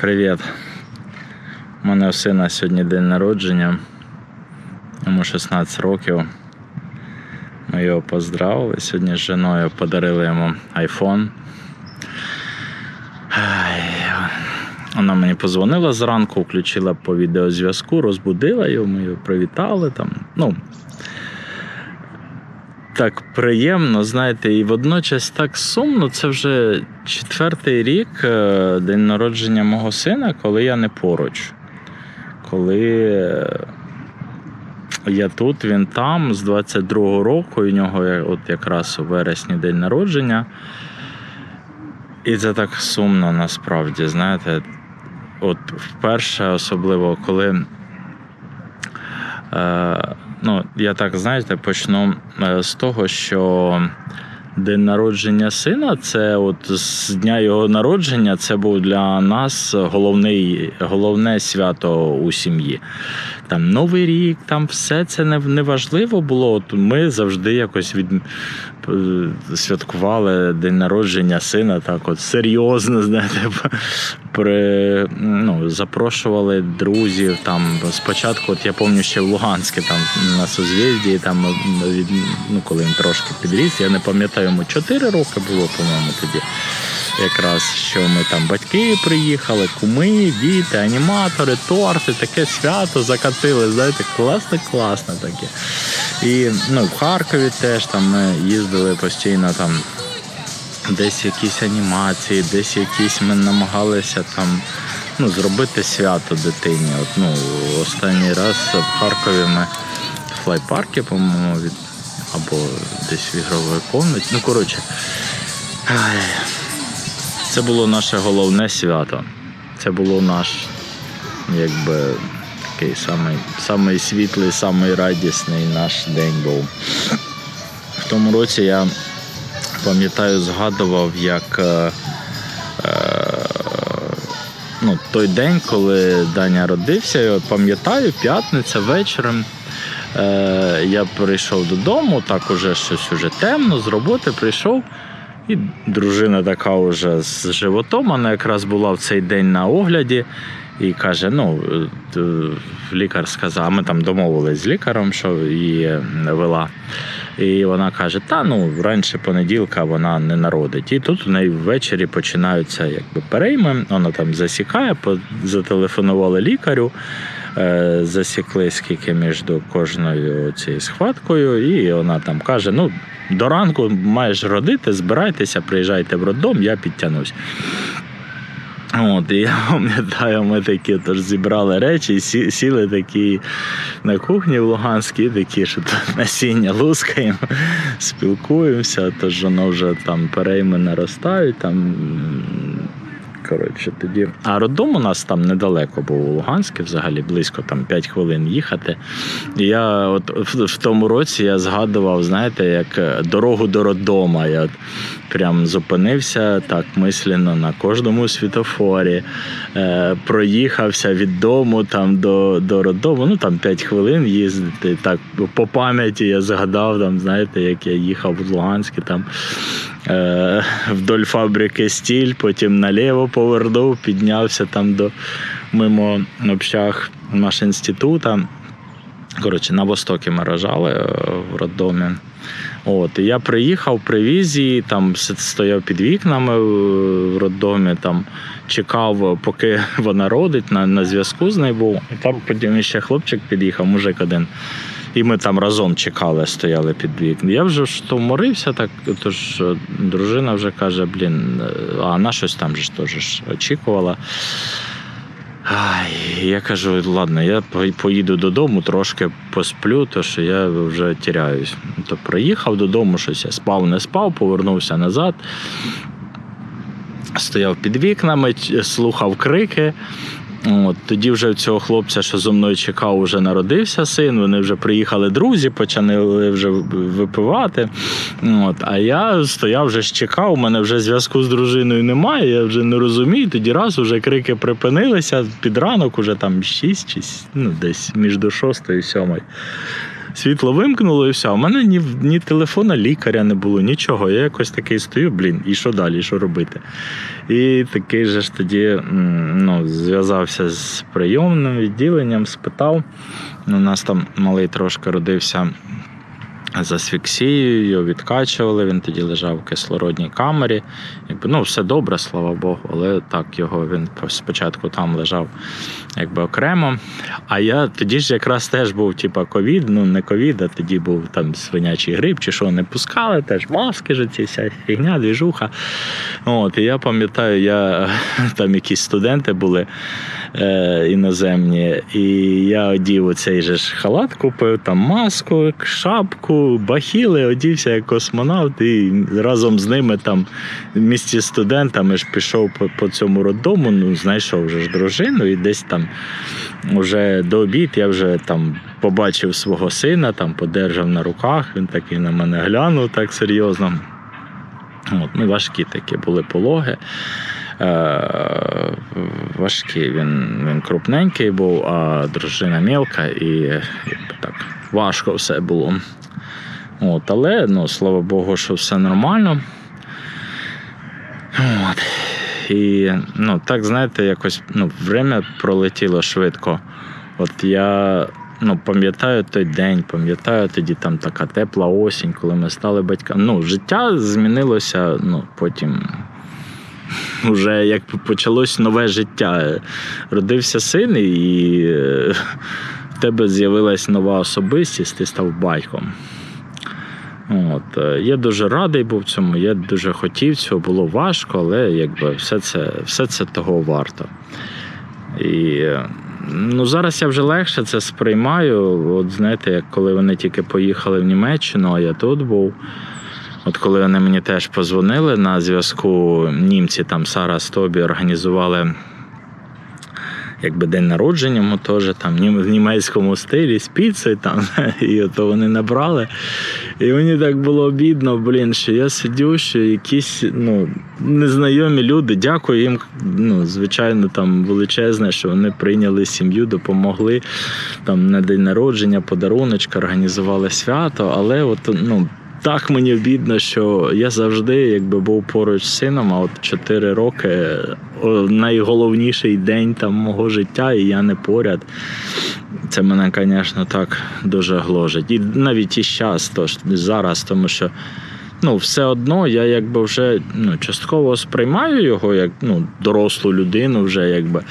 Привіт. У мене у сина сьогодні день народження. Йому 16 років. Ми його поздравили. Сьогодні з жіною подарили йому iPhone. Вона мені позвонила зранку, включила по відеозв'язку, розбудила його, ми його привітали там. Ну, так приємно, знаєте, і водночас так сумно. Це вже четвертий рік е, день народження мого сина, коли я не поруч. Коли е, я тут, він там, з 22-го року, у нього от якраз у вересні день народження. І це так сумно насправді, знаєте. От вперше, особливо, коли. Е, ну, я так, знаєте, почну е, з того, що день народження сина, це от з дня його народження, це був для нас головний, головне свято у сім'ї. Там Новий рік, там все це не, не важливо було. От ми завжди якось від, е, святкували день народження сина, так от серйозно, знаєте, при, ну, запрошували друзів. Там спочатку, от я пам'ятаю, ще в Луганське, там на созв'язді, там від, ну, коли він трошки підріс, я не пам'ятаю, йому 4 роки було, по-моєму, тоді. Якраз що ми там батьки приїхали, куми, діти, аніматори, торти, таке свято закатили. Знаєте, класно, класно таке. І ну, в Харкові теж там ми їздили постійно там. Десь якісь анімації, десь якісь ми намагалися там ну, зробити свято дитині. От, ну, останній раз в Харкові ми в флайпаркі, по-моєму, від, або десь в ігровій комнаті. Ну, коротше, це було наше головне свято. Це було наш, якби, такий самий, самий світлий, самий радісний наш день був. В тому році я пам'ятаю, згадував, як е, е, ну, той день, коли Даня родився, я пам'ятаю, п'ятниця вечором. Е, я прийшов додому, так уже щось уже темно, з роботи прийшов. І дружина така вже з животом, вона якраз була в цей день на огляді. І каже: ну, лікар сказав, ми там домовились з лікарем, що її вела. І вона каже: та ну раніше понеділка вона не народить. І тут у неї ввечері починаються якби перейми. Вона там засікає, зателефонували лікарю, е, засікли скільки між кожною цією схваткою, і вона там каже: ну. До ранку маєш родити, збирайтеся, приїжджайте в роддом, я підтягнусь. От, і я пам'ятаю, ми такі тож зібрали речі, сі, сіли такі на кухні в Луганській, такі, що тут насіння лускаємо, спілкуємося, тож воно вже там перейми наростають. Там, коротше, тоді. А роддом у нас там недалеко був у Луганське, взагалі близько там 5 хвилин їхати. І я от в, в тому році я згадував, знаєте, як е, дорогу до роддома. Я прям зупинився так мислено на кожному світофорі, е, проїхався від дому там до, до роддому, ну там 5 хвилин їздити. Так, по пам'яті я згадав, там, знаєте, як я їхав в Луганське там. Е, вдоль фабрики стіль, потім наліво повернув, піднявся там до мимо общаг машинститута. Коротше, на востокі ми рожали е, в роддомі. От, і я приїхав, привіз її, там стояв під вікнами в роддомі, там чекав, поки вона родить, на, на зв'язку з нею був. І там потім ще хлопчик під'їхав, мужик один. І ми там разом чекали, стояли під вікна. Я вже ж морився, так, тож е, дружина вже каже, блін, е, а вона щось там ж теж очікувала. Ай, я кажу, ладно, я поїду додому, трошки посплю, то що я вже тіряюсь. То приїхав додому, щось я спав, не спав, повернувся назад. Стояв під вікнами, слухав крики. От, тоді вже в цього хлопця, що зо мною чекав, вже народився син. Вони вже приїхали друзі, почали вже випивати. От, а я стояв вже чекав, у мене вже зв'язку з дружиною немає, я вже не розумію. Тоді раз вже крики припинилися під ранок, уже там 6 чи ну, десь між 6 і 7. Світло вимкнуло і все. У мене ні, ні телефона, лікаря не було, нічого. Я якось такий стою, блін, і що далі, що робити? І такий же ж тоді ну, зв'язався з прийомним відділенням, спитав. У нас там малий трошки родився з асфіксією, відкачували, він тоді лежав в кислородній камері. Якби, ну, все добре, слава Богу, але так його він спочатку там лежав якби окремо. А я тоді ж якраз теж був, типа, ковід, ну не ковід, а тоді був там свинячий грип, чи що не пускали, теж маски ж ці вся фігня, двіжуха. От, і я пам'ятаю, я там якісь студенти були е, іноземні, і я одів оцей же ж халат купив, там маску, шапку, бахіли, одівся як космонавт, і разом з ними там в місті студентами ж пішов по, по цьому роддому, ну, знайшов вже ж дружину, і десь там вже до обід я вже там побачив свого сина, там подержав на руках, він такий на мене глянув так серйозно. От, ну, важкі такі були пологи. Е, важкі. Він, він крупненький був, а дружина мілка, і так важко все було. От, але ну, слава Богу, що все нормально. От. І ну, так, знаєте, якось ну, время пролетіло швидко. От я ну, пам'ятаю той день, пам'ятаю тоді там така тепла осінь, коли ми стали батьками. Ну, життя змінилося ну, потім. Вже як почалось нове життя. Родився син, і е, в тебе з'явилась нова особистість, ти став батьком. От. е, Я дуже радий був цьому, я дуже хотів цього, було важко, але якби все це, все це того варто. І е, ну, зараз я вже легше це сприймаю. От знаєте, як коли вони тільки поїхали в Німеччину, а я тут був. От коли вони мені теж позвонили на зв'язку, німці там Сара Стобі організували якби день народження, йому теж там в німецькому стилі з піцею там, і ото вони набрали. І мені так було обідно, блін, що я сидю, що якісь ну, незнайомі люди, дякую їм, ну, звичайно, там величезне, що вони прийняли сім'ю, допомогли там на день народження, подаруночка, організували свято, але от, ну, так мені обідно, що я завжди якби був поруч з сином, а от 4 роки найголовніший день там мого життя, і я не поряд. Це мене, звісно, так дуже гложить. І навіть і зараз, тож, зараз, тому що ну, все одно я якби вже ну, частково сприймаю його як ну, дорослу людину вже якби.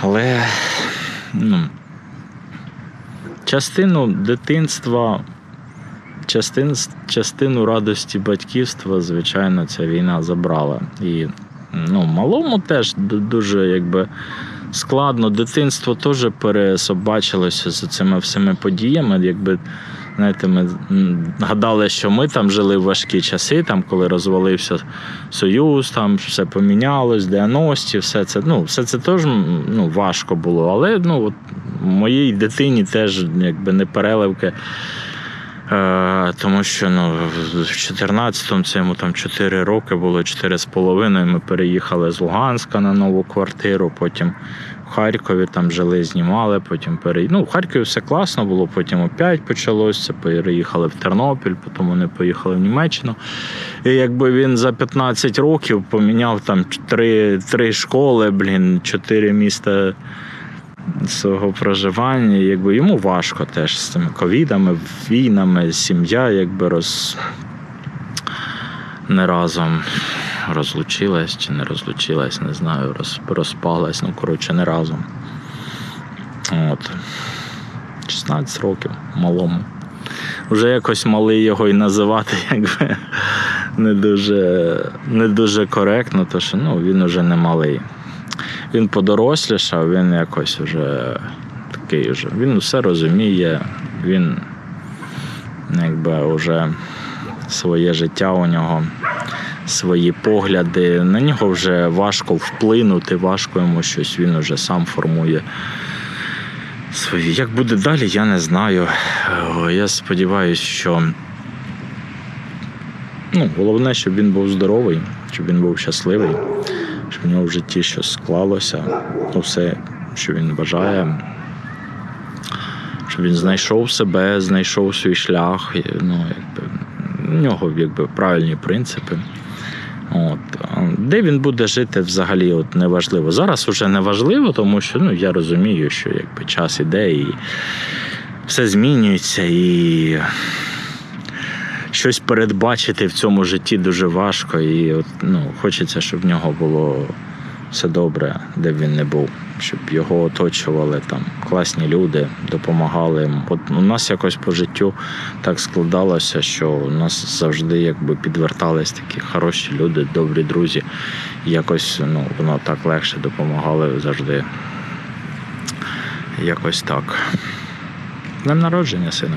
Але ну, частину дитинства частин, частину радості батьківства, звичайно, ця війна забрала. І ну, малому теж дуже якби. Складно, дитинство теж пересобачилося з цими всіми подіями. Якби знаєте, ми гадали, що ми там жили в важкі часи, там, коли розвалився Союз, там все помінялось, 90-ті, все це. Ну, все це теж ну, важко було. Але ну, от, моїй дитині теж якби не переливки. Е, тому що ну, в 14-му це йому там 4 роки було, 4,5. Ми переїхали з Луганська на нову квартиру, потім в Харкові там жили, знімали, потім пере... Ну, в Харкові все класно було, потім опять почалося. Переїхали в Тернопіль, потім вони поїхали в Німеччину. І якби він за 15 років поміняв там три, три школи, блін, чотири міста свого проживання. Якби йому важко теж з цими ковідами, війнами, сім'я якби роз... не разом розлучилась чи не розлучилась, не знаю, роз... розпалась, ну коротше, не разом. От. 16 років малому. Вже якось малий його і називати, якби не дуже, не дуже коректно, тому що ну, він вже не малий він подорослішав, він якось вже такий вже. Він все розуміє, він якби вже своє життя у нього, свої погляди. На нього вже важко вплинути, важко йому щось, він вже сам формує. Свої. Як буде далі, я не знаю. Я сподіваюся, що ну, головне, щоб він був здоровий, щоб він був щасливий щоб в нього в житті щось склалося, ну, все, що він бажає. щоб він знайшов себе, знайшов свій шлях. Ну, якби, в нього якби, правильні принципи. От. Де він буде жити взагалі от неважливо. Зараз вже не важливо, тому що ну, я розумію, що якби, час іде і все змінюється, і щось передбачити в цьому житті дуже важко. І от, ну, хочеться, щоб в нього було все добре, де б він не був, щоб його оточували там класні люди, допомагали йому. От у нас якось по життю так складалося, що у нас завжди якби підвертались такі хороші люди, добрі друзі. І Якось ну, воно так легше допомагали завжди. Якось так. Днем народження, сину.